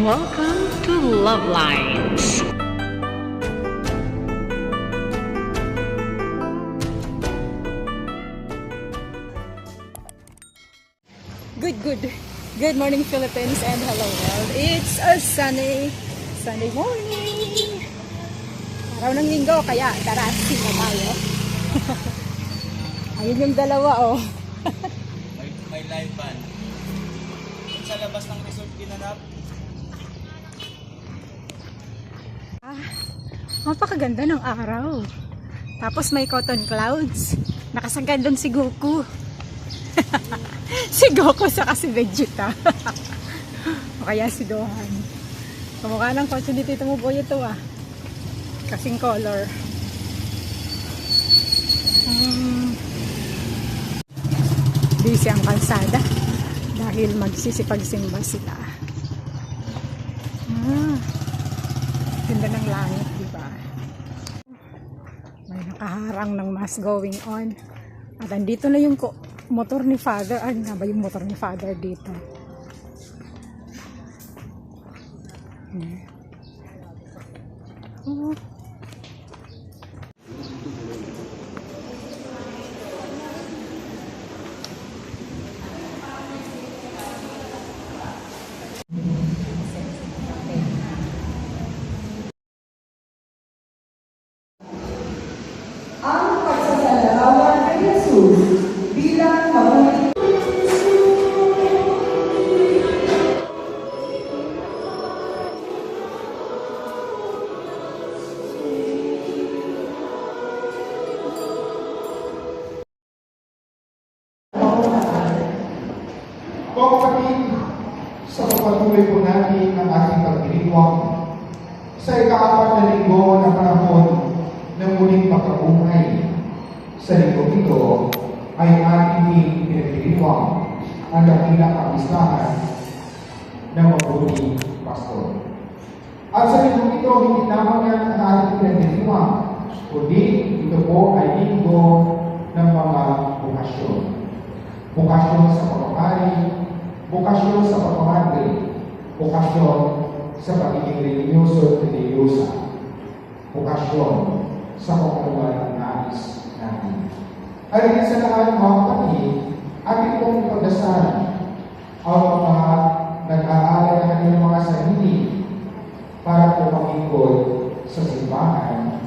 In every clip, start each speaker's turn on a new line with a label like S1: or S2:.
S1: Welcome to Love Lines.
S2: Good, good. Good morning, Philippines, and hello world. It's a sunny, sunny morning. Araw ng linggo, kaya tara, sila tayo. Ayun yung dalawa, oh.
S3: May, may live band. Sa labas ng resort ginanap,
S2: Mapakaganda ng araw. Tapos may cotton clouds. Nakasagad doon si Goku. si Goku sa si Vegeta. o kaya si Gohan. Kamukha ng kotse ni Tito Muboy ito ah. Kasing color. Hmm. Busy ang kalsada dahil magsisipagsimba sila. Ah. Ganda ng langit, di ba? May nakaharang ng mass going on. At andito na yung motor ni Father. Ano nga ba yung motor ni Father dito? Hmm. Oh.
S4: Sa linggo ito ay ating pinagdiriwang ang dakilang kapistahan ng mabuting pastor. At sa linggo ito, hindi lamang yan ang ating pinagdiriwang, kundi ito po ay linggo ng mga bukasyon bukasyon sa pagpapari, bukasyon sa pagpamadri, bukasyon sa pagiging religyoso at religyosa, bukasyon sa pagkaluan ng nais natin. At higit sa lahat mga kapatid, ating pong pagdasal ang mga nag-aaral ng kanilang mga sarili para po pangikot sa simbahan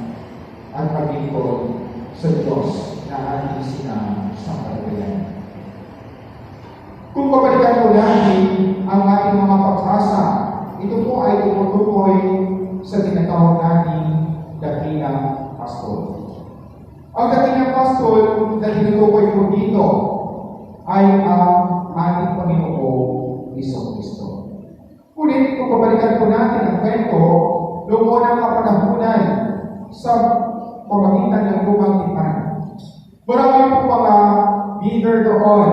S4: at pangikot sa Diyos na ating sinasampalatayan. Kung babalikan po natin ang ating mga paghasa, ito po ay tumutukoy sa tinatawag nating dakilang pastol. Ang dakilang pastol na tinutukoy po dito ay ang ating Panginoong Iso Kristo. Ngunit kung babalikan po natin ang kwento, noong unang kapanahunan sa pamagitan ng lumang tipan, marami po mga leader doon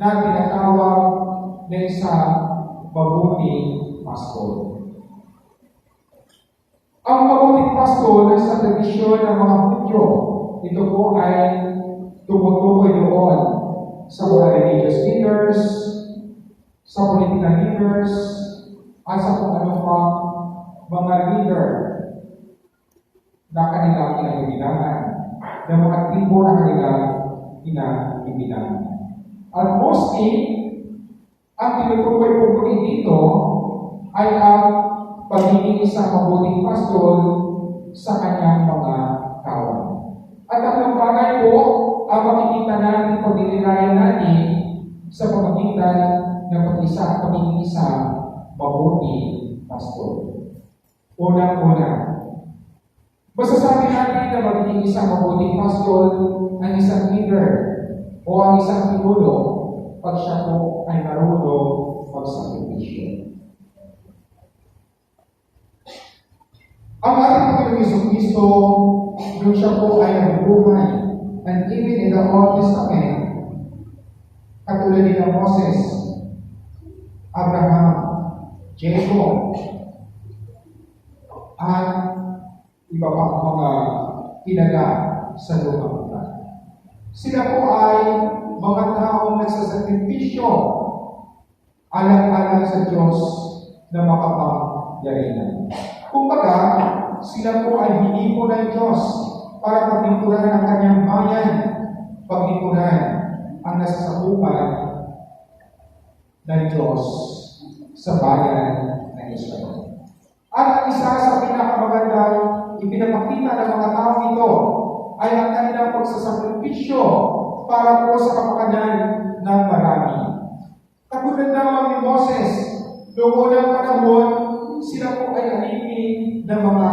S4: na tinatawag na isang mabuting pastol. Ang mabuting pastol sa tradisyon ng mga Hudyo, ito po ay tumutukoy doon sa mga religious leaders, sa political leaders, at sa kung ano pang mga leader na kanilang kinabibilangan, ng mga tribo na kanilang kinabibilangan. At mostly, ang tinutukoy po po dito ay ang pagiging isang mabuting pastol sa kanyang mga kawan. At ang bagay po ang makikita natin pagdilirayan natin sa pamagitan ng pag-isa, pagiging isang mabuting pastol. Unang-una, masasabi natin na magiging isang mabuting pastol ang isang leader o ang isang pinuno pag siya po ay marunong magsakripisyo. Ang ating Panginoong Yesus Kristo, nung siya po ay nabubuhay, and even in the Old Testament, katulad ni Moses, Abraham, Jacob, at iba pa mga tinaga sa lugar. Sila po ay mga taong nagsasakripisyo alang-alang sa Diyos na makapangyarihan. Kumbaga, sila po ay hinipo ng Diyos para paglinturan ang kanyang bayan, paglinturan ang nasasakupan ng Diyos sa bayan ng Israel. At ang isa sa pinakamagandang ipinapakita ng mga tao ito ay ang kanilang pagsasakripisyo para po sa kapakanan ng marami. Katulad naman ni Moses, noong unang panahon, sila po ay alipin ng mga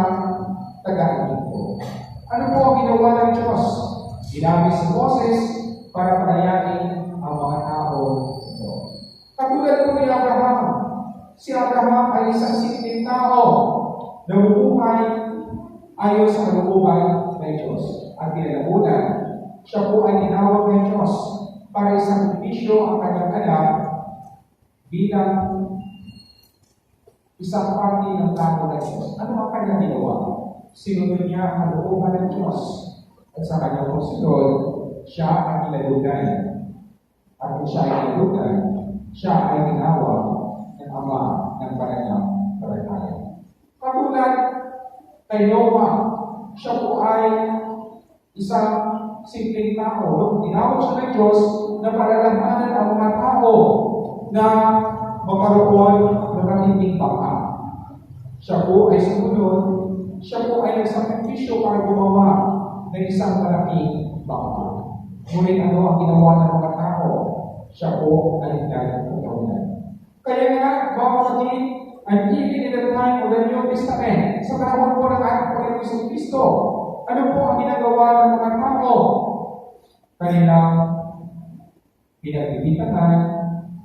S4: taga-alipin Ano po ang ginawa ng Diyos? Ginamit si Moses para panayakin ang mga tao ito. Katulad po ni Abraham, si Abraham ay isang simpleng tao na bumuhay ayon sa kalooban ng Diyos. At kinalabunan, siya po ay tinawag ng Diyos para isang bisyo ang kanyang anak bilang isang parte ng plano ng Diyos. Ano ang kanyang ginawa? Sinunod niya ang kalooban ng Diyos. At sa kanyang pagsunod, siya ang ilalugan. At kung siya ay ilalugan, siya ay tinawag ng Ama ng pananampalataya. Katulad kay Noah, siya po ay isang simpleng tao. Tinawag siya ng Diyos na palalahanan ang mga tao na magkaroon ng matinding baka. Siya po ay sumunod, siya po ay nagsakripisyo para gumawa ng isang malaking baka. Ngunit ano ang ginawa ng mga tao? Siya po ay nagkakaroon. Kaya nga, mga kapatid, in the time of the New Testament, sa panahon po ng ating Panginoon Isang Kristo, ano po ang ginagawa ng mga tao? Kanilang pinagbibitahan,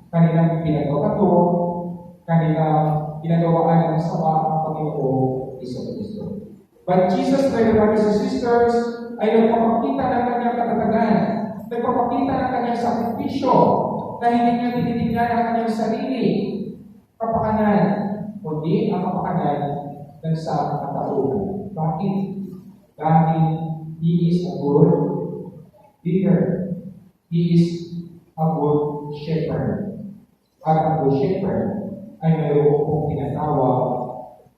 S4: kanilang pinagawato, kanilang ginagawaan ng sawa ang Panginoon Isang Kristo. But Jesus, brothers and sisters, ay nagpapakita ng kanyang katatagan, nagpapakita ng kanyang sakripisyo, na hindi niya tinitingnan ang kanyang sarili, kapakanan, kundi ang kapakanan ng sa katauhan. Bakit? Dahil He is a good leader. He is a good shepherd. At ang good shepherd ay mayroon pong tinatawag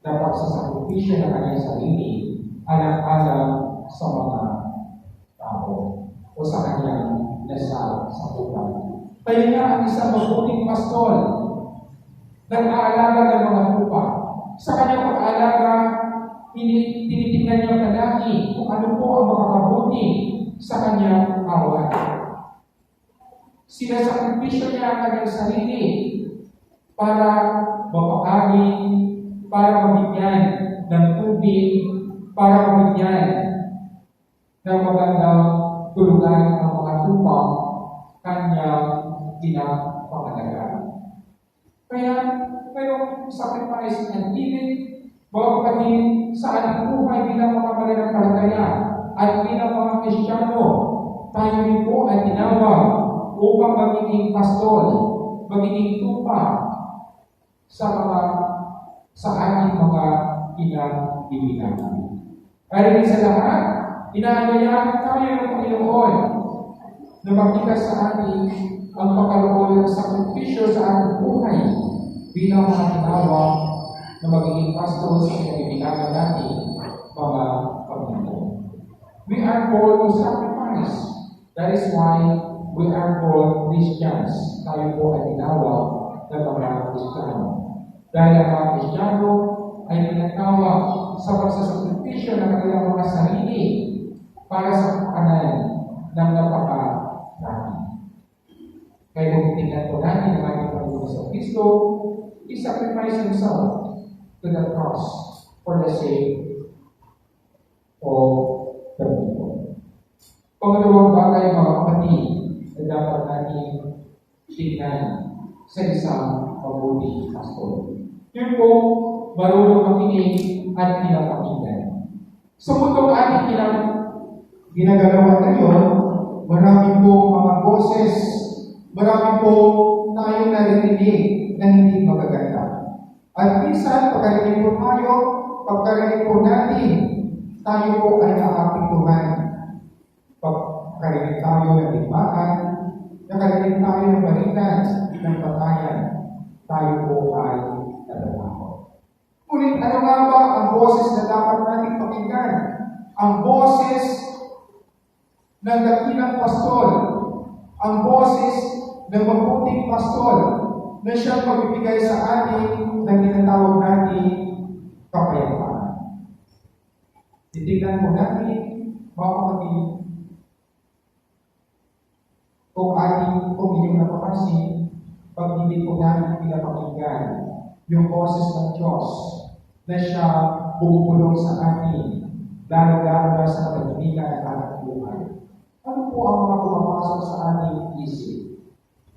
S4: na pagsasakripisyo ng kanyang sarili alang-alang sa mga tao o sa kanyang nasa sakupan. Kaya nga ang isang mabuting pastol nag-aalaga ng mga tupa. Sa kanyang pag-aalaga, tinitingnan niya kalaki kung ano po ang makakabuti sa kanyang kawan. Sinasakripisyo niya ang kanyang sarili para mapakain, para mabigyan ng tubig, para mabigyan ng magandang tulugan ang mga tupa kanyang pinapangalagaan. Kaya, mayroong sacrifice and even mga kapatid sa ating buhay bilang mga mananampalataya at bilang mga Kristiyano, tayo rin po ay tinawag upang magiging pastol, magiging tupa sa mga sa ating mga pinagbibilangan. Kaya rin sa lahat, inaanyayahan tayo ng Panginoon na makita sa atin ang pagkaroon ng sakripisyo sa ating buhay bilang mga tinawag na magiging pastor sa pagbibilangan natin mga Panginoon. We are called to sacrifice. That is why we are called Christians. Tayo po ay tinawag na mga Kristiyano. Dahil ang mga Kristiyano ay tinatawag sa pagsasakripisyo ng kanilang mga sarili para sa kanan ng napakarami. Kaya kung tingnan po natin ang ating Panginoon sa Kristo, He sacrificed Himself to the cross for the sake of the people. Pangalawang bagay mga kapatid na dapat natin tingnan sa isang mabuting pastor. Yun po, marunong makinig at pinapakinggan. Sa mundong ating pinag ginagalawan ngayon, marami po mga boses, marami po tayong narinig na hindi magaganda. At minsan, pagkarinig po tayo, pagkarinig po natin, tayo po ay naapektuhan. Pagkarinig tayo ng digmaan, nakarinig tayo ng balikan ng patayan, tayo po ay. Ngunit ano nga ba ang boses na dapat natin pakinggan? Ang boses ng dakilang pastol, ang boses ng mabuting pastol na siyang magbibigay sa atin ng tinatawag natin kapayapaan. Titignan mo natin, mga kapatid, kung ating uminom na papansin, pag hindi po namin pinapakinggan yung boses ng Diyos na siya bumubulong sa atin, lalo-lalo na sa katahimikan at ating buhay. Ano po ang mga pumapasok sa ating isip?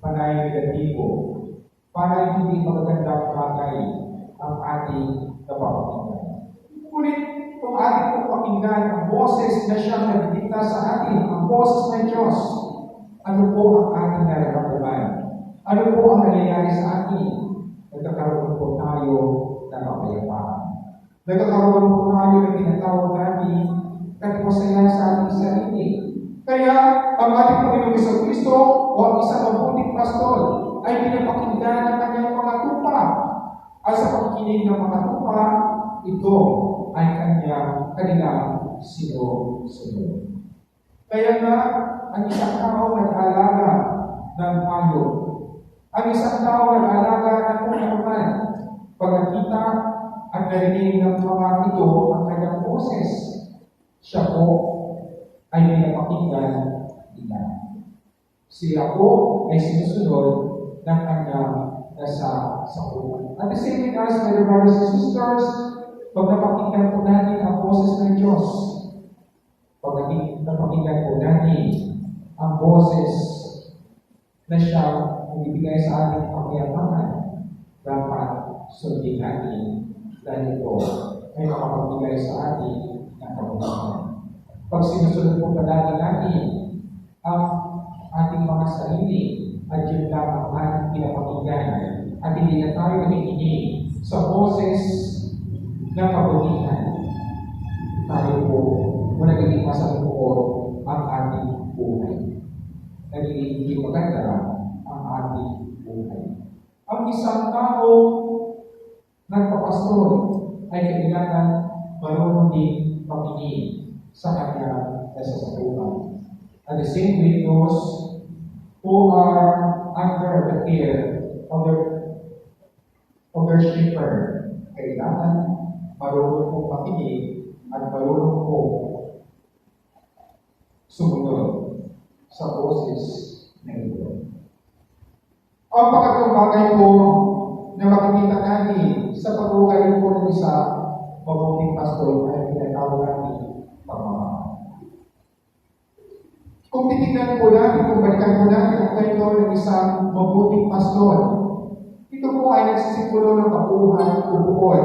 S4: Panay negatibo, panay hindi magagandang bagay ang ating napapakinggan. Ngunit kung ating pong pakinggan ang boses na siyang nagdikta sa atin, ang boses ng Diyos, ano po ang ating nararamdaman? Ano po ang nangyayari sa atin? Nagkakaroon po tayo ng kapayapaan. Nagkakaroon po tayo ng tinatawag natin katiwasayan sa ating sarili. Kaya ang ating Panginoong Isang Kristo o ang isang mabuting pastol ay pinapakinggan ng kanyang mga tupa. At sa pagkinig ng mga tupa, ito ay kanyang kanilang sinusunod. Kaya nga, ang isang tao nag-alaga ng hayop. Ang isang tao nag-alaga ng unaman. Pag nakita at narinig ng mga ito ang kanyang boses, siya po ay pinapakinggan nila. Sila po ay sinusunod ng kanyang nasa sakupan. At the same with us, my brothers and sisters, pag napakinggan po natin ang boses ng Diyos, pag napakinggan po natin ang boses na siya ibibigay sa ating kapayapaan, dapat sundin natin dahil ito ay makapagbigay sa atin ng kabutihan. Pag sinusunod po palagi natin ang ating mga sarili at yun lang ang pinapakinggan at hindi na tayo nakikinig sa boses ng kabutihan, tayo po kung nagiging masalukuot ang ating buhay. Nagiging hindi maganda ang ating buhay. Ang isang tao nagpapastol ay kailangan marunong din makinig sa kanyang nasasakupan. At the same with those who are under the care of their, of their shepherd, kailangan marunong po makinig at marunong po sumunod sa boses ng ito. Ang pangatlong bagay po na makikita natin sa pag-ukay po ng isa mabuting pastor ay pinatawag natin pagmamahal. Kung titignan po natin, kung balikan po natin ang kwento ng isang mabuting pastor, ito po ay nagsisipulo ng kabuhay o bukol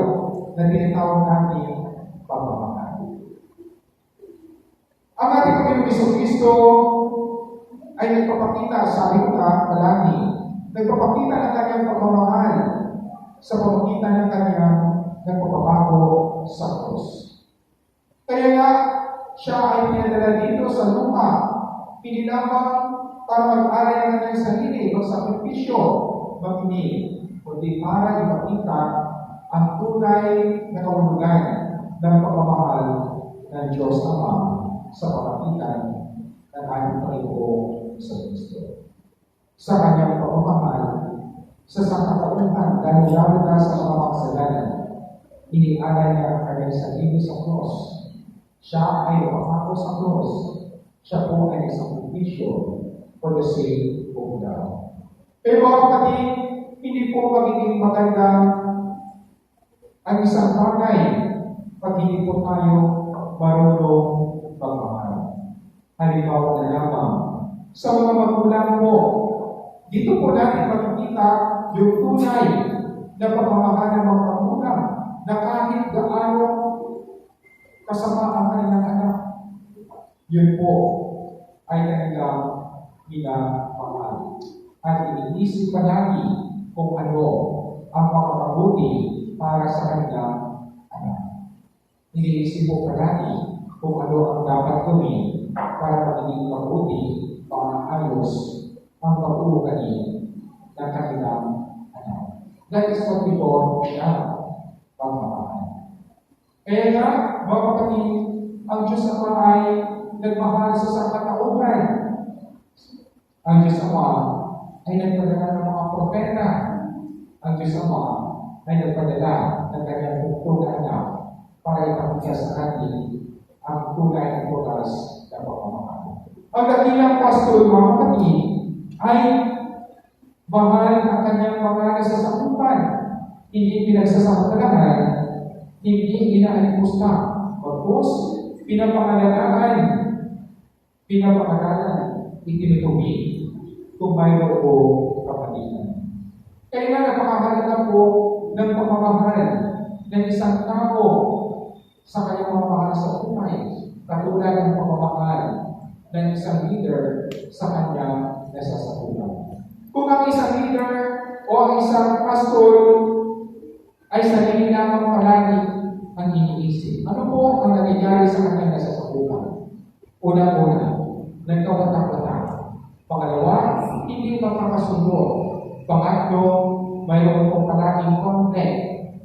S4: na tinatawag natin pagmamahal. Ang ating Panginoong Iso Kristo ay nagpapakita sa ating palagi. Nagpapakita ng kanyang pagmamahal sa pamamagitan ng kanyang nagpapabago sa krus. Kaya nga, siya ay pinadala dito sa lupa, hindi lamang para mag-aral ng kanyang sarili, magsakripisyo, makinig, kundi para ipakita ang tunay na kahulugan ng pagmamahal ng Diyos Ama sa pamagitan ng ating Panginoon sa Kristo. Sa kanyang pagmamahal, sa sangkatauhan, dahil lalo na sa mga makasalanan, inialay niya ang kanyang sarili sa cross. Siya ay napapako sa cross. Siya po ay isang propisyo for the sake of God. Pero mga kapatid, hindi po magiging maganda ang isang bagay pag hindi po tayo marunong magmahal. Halimbawa na lamang, sa mga magulang mo, dito po natin makikita yung tunay na pagmamahal ng mga magulang na kahit gaano kasama ang kanilang anak, yun po ay kanilang minamahal. At iniisip palagi kung ano ang makakabuti para sa kanilang anak. Iniisip po palagi kung ano ang dapat gawin para magiging mabuti, maayos ang pag-uugali ng kanilang. That is what we call love, pagmamahal. Kaya nga, mga kapatid, ang Diyos Ama ay nagmahal sa sangkatauhan. Ang Diyos Ama ay nagpadala ng mga propeta. Ang Diyos Ama ay nagpadala ng kanyang tungkulong anak para ipakita sa atin ang tunay na oras ng pagmamahal. Ang dakilang pastor, mga kapatid, ay mahal ang kanyang mga nasasakupan. Hindi pinagsasamantalahan, hindi inaalimusta. Bagkus, pinapangalagaan, pinapangalagaan, itinutumi kung mayroon po kapatiran. Kaya napakahalaga po ng pamamahal ng isang tao sa kanyang pamamahal sa buhay. Katulad ng pamamahal ng isang leader sa kanyang nasasakupan. Kung ang isang leader o ang isang pastor ay sarili lamang palagi ang iniisip. Ano po ang nangyayari sa kanyang nasasakupan? Una-una, nagkawatak-watak. Pangalawa, hindi makakasundo. Pangatlo, mayroon pong palaging conflict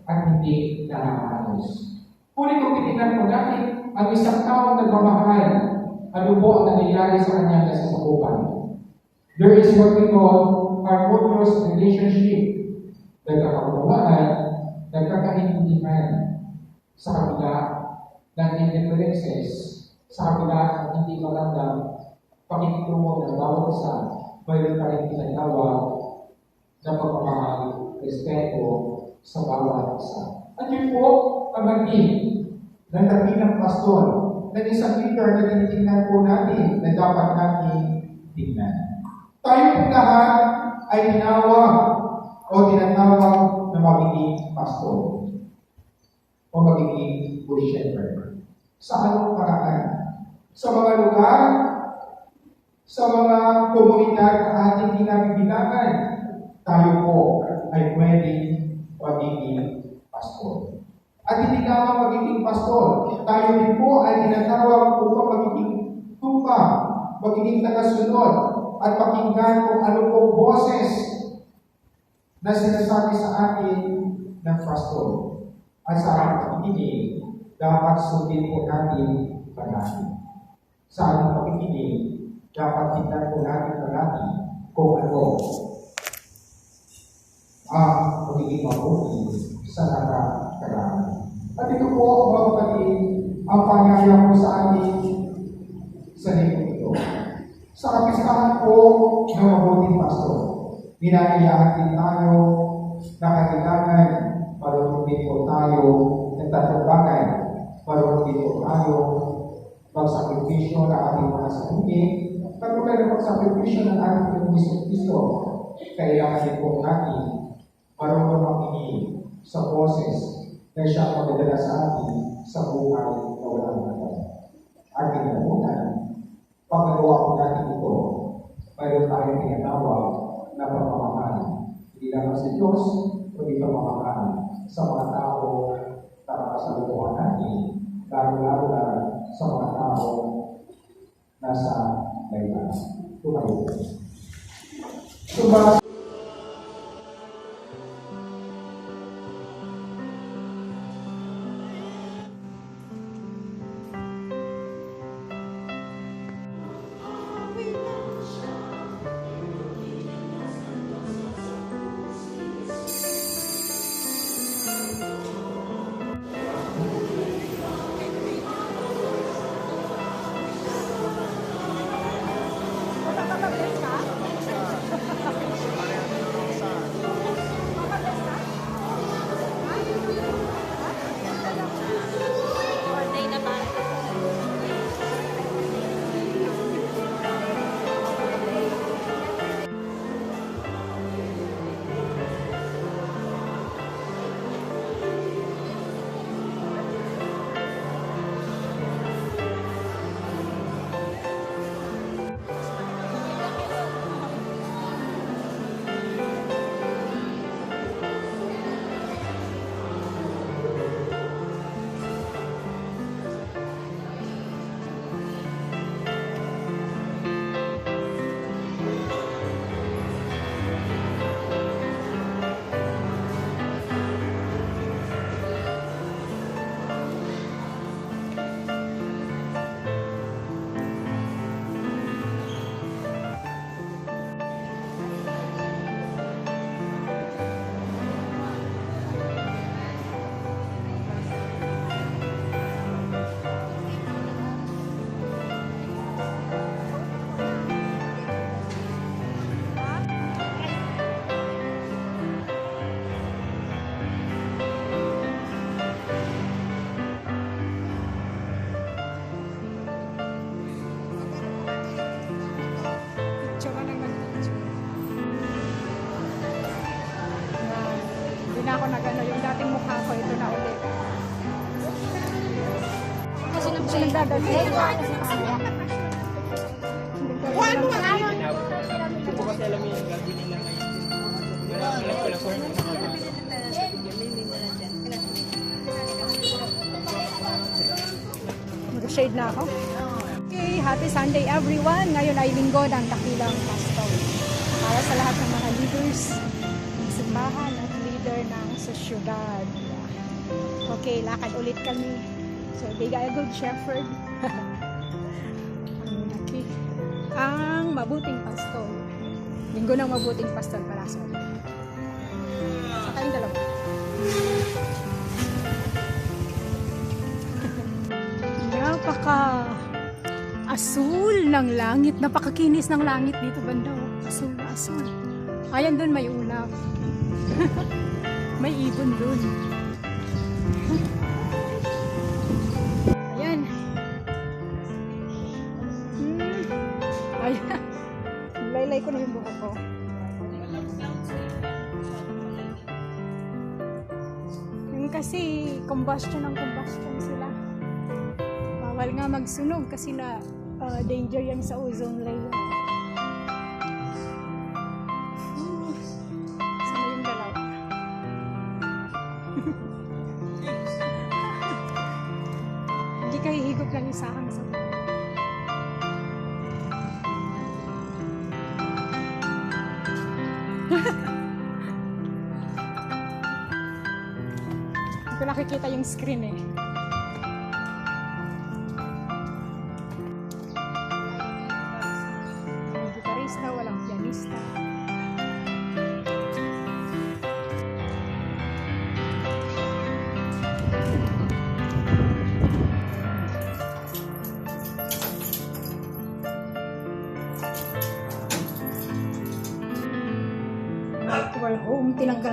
S4: at hindi nakakaayos. Kung kung titignan po natin ang isang taong nagmamahal, ano po ang nangyayari sa kanyang nasasakupan? There is what we call harmonious relationship. Nagkakaunawaan, nagkakaintindihan sa kabila ng indifferences, sa kabila ng hindi magandang pakikitungo ng bawat isa, mayroon pa rin tinatawag na pagmamahal, respeto sa bawat isa. At yun po ang naging ng dakilang pastor ng isang leader na tinitingnan po natin na dapat natin tingnan. Tayo po lahat ay tinawag o tinatawag na magiging pastor o magiging good shepherd. Sa anong paraan? Sa mga lugar, sa mga komunidad na ating kinabibilangan, tayo po ay pwedeng magiging pastor. At hindi lamang magiging pastor, tayo din po ay tinatawag upang magiging tupa, magiging tagasunod, at pakinggan kung ano pong boses na sinasabi sa atin ng pastor. At sa ating pakikinig, dapat sundin po natin palagi. Sa ating pakikinig, dapat tingnan po natin palagi kung ano ang magiging mabuti sa nakakaraan. At ito po, mga kapatid, ang panyaya ko sa atin sa. Sa kapistahan po ng mabuting pastor, ninanayaan din tayo na kailangan marunong din po tayo ng tatlong bagay. Marunong din po tayo magsakripisyo ng ating mga sarili, katulad ng magsakripisyo ng ating Panginoon Kristo. Kailangan din po natin marunong makinig sa boses na siya magdadala sa atin sa buhay na walang hanggan. At kinabunan, pag nagawa po natin ito, mayroon tayong tinatawag na pagmamahal. Hindi lamang sa Diyos, kundi pagmamahal sa mga tao na nakasalukuhan natin, lalo-lalo na sa mga tao nasa laylanan. Tumayo. Tumayo.
S2: na yung dating mukha ko, ito na ulit. Kasi nagdadali. Ano
S3: Hindi ko kasi alam yung gagawin nila ngayon. Alam ko lang kung ano.
S2: Mag-shade na ako. Okay, happy Sunday everyone. Ngayon ay linggo ng Dakilang Pastor. Para sa lahat ng mga leaders ng simbahan at leader ng sosyudad. Okay, lakad ulit kami. So, bigay a good shepherd. Ang mabuting pastor. Linggo ng mabuting pastor pala. Sorry. Sa kayong dalawa. Napaka asul ng langit. Napakakinis ng langit dito banda. oh. Asul na asul. Ayan doon may ulap. may ibon doon. Ayan. Hmm. Ayan. Laylay ko na yung buhok ko. Yung kasi combustion ng combustion sila. Bawal nga magsunog kasi na uh, danger yan sa ozone layer. Hindi ka hihigop lang isa kang sa Hindi ko nakikita yung screen eh.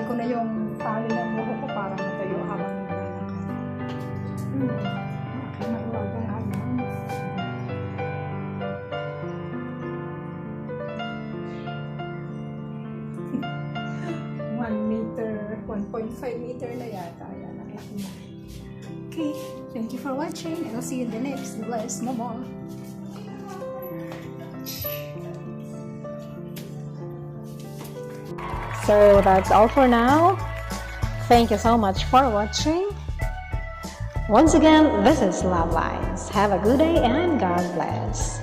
S2: Ko na yung tali ng buhok ko para matayo habang naglalakad. Hmm, aking nahuwagan habang. One meter, 1.5 meter na yata. Ayan, ang laki na. Okay, thank you for watching and I'll see you in the next Bless Mama.
S5: So that's all for now. Thank you so much for watching. Once again, this is Love Lines. Have a good day and God bless.